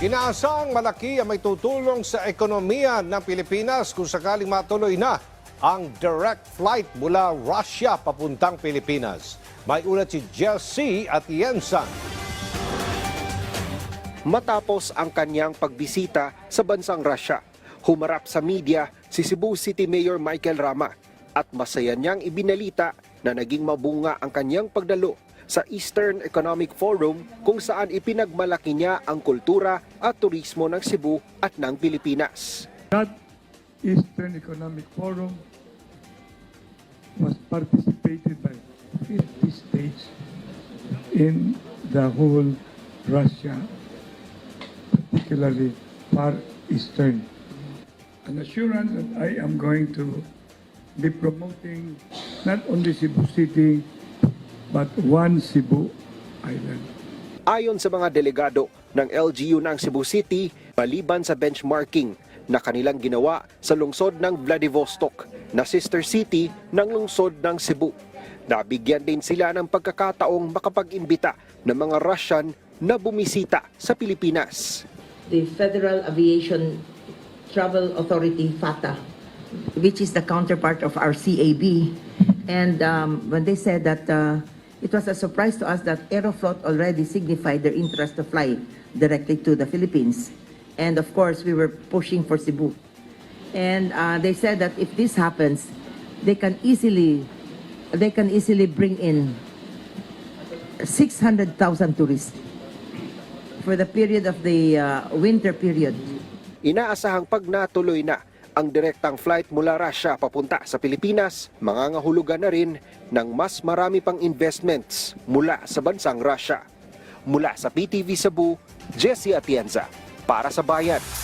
Inaasang malaki ang may tutulong sa ekonomiya ng Pilipinas kung sakaling matuloy na ang direct flight mula Russia papuntang Pilipinas. May ulat si Jesse at Yensan. Matapos ang kanyang pagbisita sa bansang Russia, humarap sa media si Cebu City Mayor Michael Rama at masaya niyang ibinalita na naging mabunga ang kanyang pagdalo sa Eastern Economic Forum kung saan ipinagmalaki niya ang kultura at turismo ng Cebu at ng Pilipinas. That Eastern Economic Forum was participated by 50 states in the whole Russia, particularly Far Eastern. An assurance that I am going to be promoting not only Cebu City, but one Cebu Island. Ayon sa mga delegado ng LGU ng Cebu City, maliban sa benchmarking na kanilang ginawa sa lungsod ng Vladivostok na sister city ng lungsod ng Cebu. Nabigyan din sila ng pagkakataong makapag-imbita ng mga Russian na bumisita sa Pilipinas. the Federal Aviation Travel Authority, FATA, which is the counterpart of our CAB. And um, when they said that uh, it was a surprise to us that Aeroflot already signified their interest to fly directly to the Philippines. And of course, we were pushing for Cebu. And uh, they said that if this happens, they can easily, they can easily bring in 600,000 tourists for the period of the uh, winter period. Inaasahang pag natuloy na ang direktang flight mula Russia papunta sa Pilipinas, mangangahulugan na rin ng mas marami pang investments mula sa bansang Russia. Mula sa PTV Cebu, Jesse Atienza, para sa Bayan.